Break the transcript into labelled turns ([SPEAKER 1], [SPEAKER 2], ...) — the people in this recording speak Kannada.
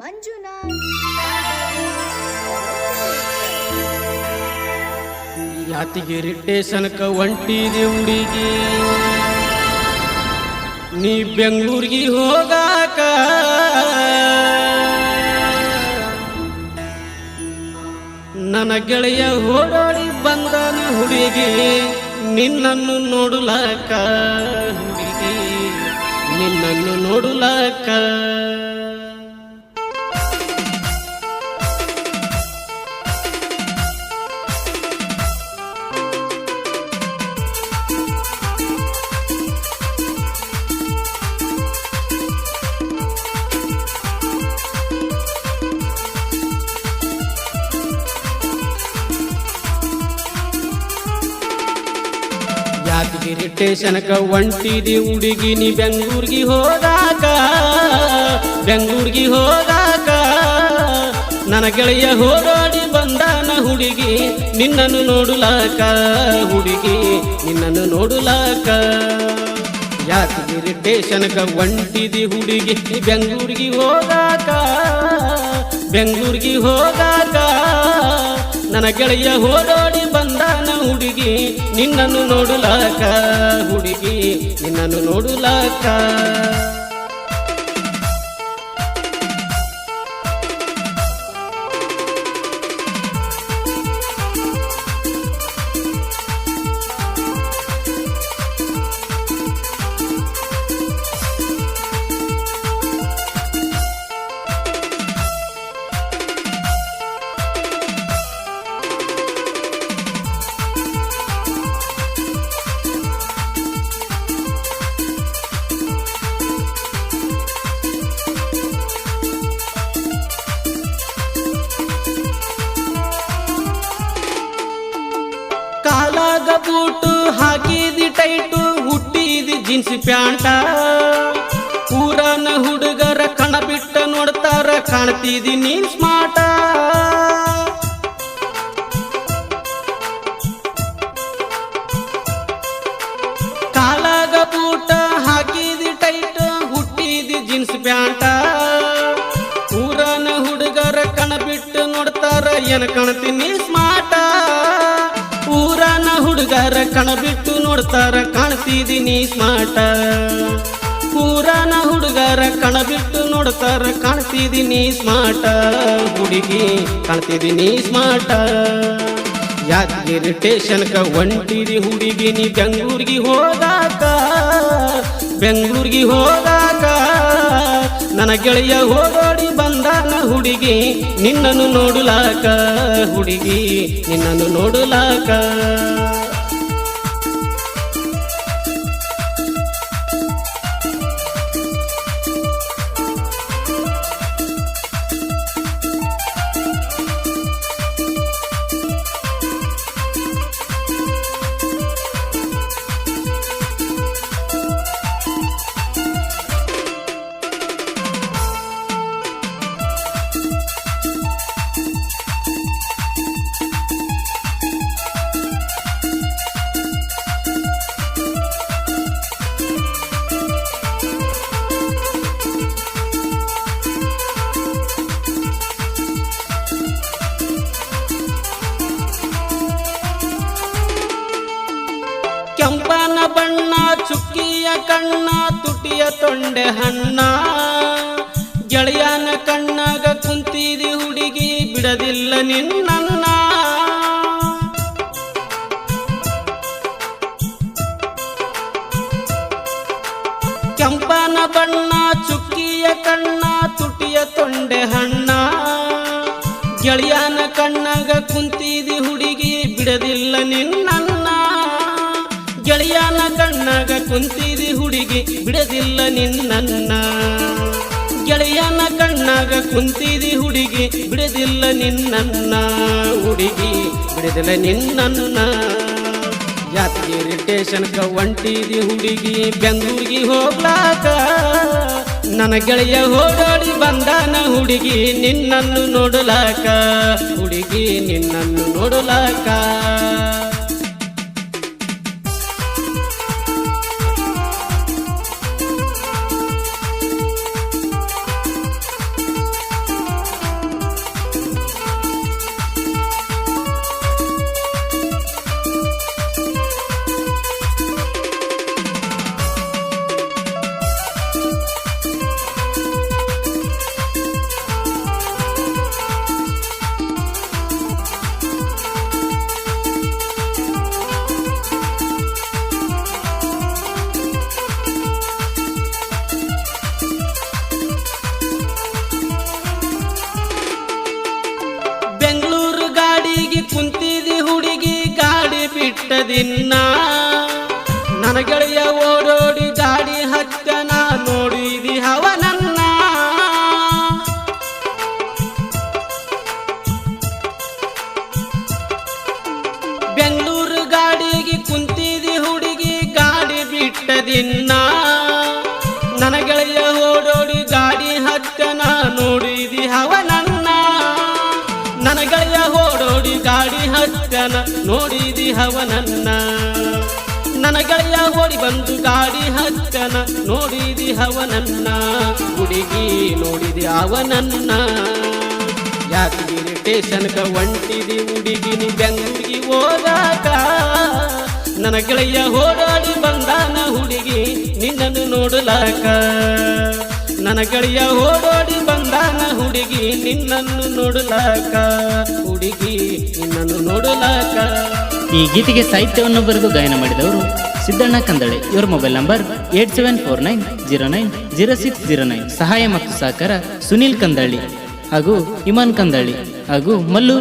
[SPEAKER 1] ಮಂಜುನಾಥ್.
[SPEAKER 2] ಯಾತಿಗಿರಿ ಟೇಷನ್ಕ ನೀ ಬೆಂಗಳೂರಿಗೆ ಹೋಗಾಕ. ನನ್ನ ಗೆಳೆಯ ಓಡಾಡಿ ಬಂದನ ಹುಡುಗಿ, ನಿನ್ನನ್ನು ನೋಡಲಾಕ ನಿನ್ನನ್ನು ನೋಡಲಾಕ. ಯಾದಗಿರಿ ಟೇಷನ್ಕ ಒಂಟಿದಿ ಹುಡುಗಿ ನೀ ಬೆಂಗಳೂರಿಗೆ ಹೋದಾಗ ಬೆಂಗಳೂರಿಗೆ ಹೋದಾಗ ನನ್ನ ಗೆಳೆಯ ಹೋರಾಡಿ ಬಂದಾನ ಹುಡುಗಿ, ನಿನ್ನನ್ನು ನೋಡುಲಾಕ. ಹುಡುಗಿ, ನಿನ್ನನ್ನು ನೋಡುಲಾಕ. ಯಾದಗಿರಿ ಟೇಷನ್ಕ ಒಂಟಿದಿ ಹುಡುಗಿ ಬೆಂಗ್ಳೂರಿಗೆ ಬೆಂಗಳೂರಿಗೆ ಬೆಂಗ್ಳೂರಿಗೆ ಹೋಗಾಕ. ನನ್ನ ಗೆಳೆಯ ಹೋರಾಡಿ ಬಂದಾನ ಹುಡುಗಿ ನಿನ್ನನ್ನು ನೋಡಲಾಕ ಹುಡುಗಿ ನಿನ್ನನ್ನು ನೋಡುಲಾಕ ಬೂಟು ಹಾಕಿದಿ ಟೈಟು, ಹುಟ್ಟಿದಿ ಜೀನ್ಸ್ ಪ್ಯಾಂಟ. ಊರನ ಹುಡುಗರ ಕಣ ಬಿಟ್ಟ ನೋಡ್ತಾರ, ಕಾಣ್ತಿದಿ ನೀನ್ ಸ್ಮಾರ್ಟ ಕಾಲಾಗ ಬೂಟ ಹಾಕಿದಿ ಟೈಟ್, ಹುಟ್ಟಿದಿ ಜೀನ್ಸ್ ಪ್ಯಾಂಟ. ಊರನ ಹುಡುಗರ ಕಣ ಬಿಟ್ಟು ನೋಡ್ತಾರ, ಏನ ಕಾಣ್ತೀನಿ ಸ್ಮಾಟ ಊರನ ಹುಡುಗರ ಕಣ ಬಿಟ್ಟು ನೋಡ್ತಾರ ಕಾಣ್ತಿದೀನಿ ಸ್ಮಾರ್ಟ. ಪೂರಾನ ಹುಡುಗರ ಕಣ ಬಿಟ್ಟು ನೋಡ್ತಾರ ಕಾಣ್ತಿದೀನಿ ಸ್ಮಾರ್ಟ. ಹುಡುಗಿ ಕಾಣ್ತಿದೀನಿ ಸ್ಮಾಟ ಯಾದಗಿರಿ ಟೇಷನ್ಕ ಒಂಟಿರಿ ಹುಡುಗಿ, ನೀ ಬೆಂಗಳೂರಿಗೆ ಹೋದಾಕ ಬೆಂಗಳೂರಿಗೆ ಹೋಗಾಕ? ನನ್ನ ಗೆಳೆಯ ಹೋಗೋಡಿ ಬಂದಾನ ಹುಡುಗಿ, ನಿನ್ನನ್ನು ನೋಡಲಾಕ? ಹುಡುಗಿ, ನಿನ್ನನ್ನು ನೋಡುಲಾಕ? ಬಣ್ಣ, ಚುಕ್ಕಿಯ ಕಣ್ಣ, ತುಟಿಯ ತೊಂಡೆ ಹಣ್ಣ. ಗೆಳೆಯನ ಕಣ್ಣಾಗ ಕುಂತಿದಿ ಹುಡುಗಿ, ಬಿಡದಿಲ್ಲ ನಿನ್ನನ್ನ. ಕೆಂಪನ ಬಣ್ಣ, ಚುಕ್ಕಿಯ ಕಣ್ಣ, ತುಟಿಯ ತೊಂಡೆ ಹಣ್ಣ. ಗೆಳೆಯನ ಕಣ್ಣಾಗ ಕುಂತಿದಿ ಹುಡುಗಿ ಹುಡುಗಿ ಬಿಡದಿಲ್ಲ ನಿನ್ನನ್ನ. ಗೆಳೆಯನ ಕಣ್ಣಾಗ ಕುಂತಿದಿ ಹುಡುಗಿ, ಬಿಡದಿಲ್ಲ ನಿನ್ನನ್ನ. ಹುಡುಗಿ, ಬಿಡದಿಲ್ಲ ನಿನ್ನನ್ನ. ಯಾದಗಿರಿ ಟೇಷನ್ಕ ಒಂಟಿದಿ ಹುಡುಗಿ, ಬೆಂಗಳೂರಿಗೆ ಹೋಗ್ಲಾಕ. ನನ್ನ ಗೆಳೆಯ ಓಡಾಡಿ ಬಂದಾನ ಹುಡುಗಿ, ನಿನ್ನನ್ನು ನೋಡಲಾಕ. ಹುಡುಗಿ, ನಿನ್ನನ್ನು ನೋಡಲಾಕ. ಕುಂತಿದಿ ಹುಡುಗಿ ಗಾಡಿ ಬಿಟ್ಟದಿನ್ನ. ನನಗೆಳೆಯವ ನೋಡಿದಿ ಅವನನ್ನ ನನ್ನ. ಗೆಳೆಯ ಓಡಿ ಬಂದು ಗಾಡಿ ಹತ್ತನ ನೋಡಿದಿ ಅವನನ್ನ ಹುಡುಗಿ ನೋಡಿದಿ ಅವನನ್ನ ಯಾದಗಿರಿ ಸ್ಟೇಷನ್ಗ ಒಂಟಿದಿ ಹುಡುಗಿನಿ ಬೆಂಗಳೂರಿಗೆ ಹೋದಾಗ? ನನ್ನ ಗೆಳೆಯ ಓಡಾಡಿ ಬಂದಾನ ಹುಡುಗಿ ನಿನ್ನನ್ನು ನೋಡಲಾಕ? ನನ್ನ ಗೆಳೆಯ ಓಡಾಡಿ ಬಂದಾನ ಹುಡುಗಿ ನಿನ್ನನ್ನು ನೋಡಲಾಕ, ಹುಡುಗಿ ನಿನ್ನನ್ನು ನೋಡಲಾಕ.
[SPEAKER 1] ಈ ಗೀತೆಗೆ ಸಾಹಿತ್ಯವನ್ನು ಬರೆದು ಗಾಯನ ಮಾಡಿದವರು ಸಿದ್ದಣ್ಣ ಕಂದಳೆ. ಇವರ mobile number eight seven four nine zero nine zero six zero nine. ಸಹಾಯ ಮತ್ತು ಸಹಕಾರ ಸುನೀಲ್ ಕಂದಳ್ಳಿ ಹಾಗೂ ಇಮಾನ್ ಕಂದಳ್ಳಿ ಹಾಗೂ ಮಲ್ಲು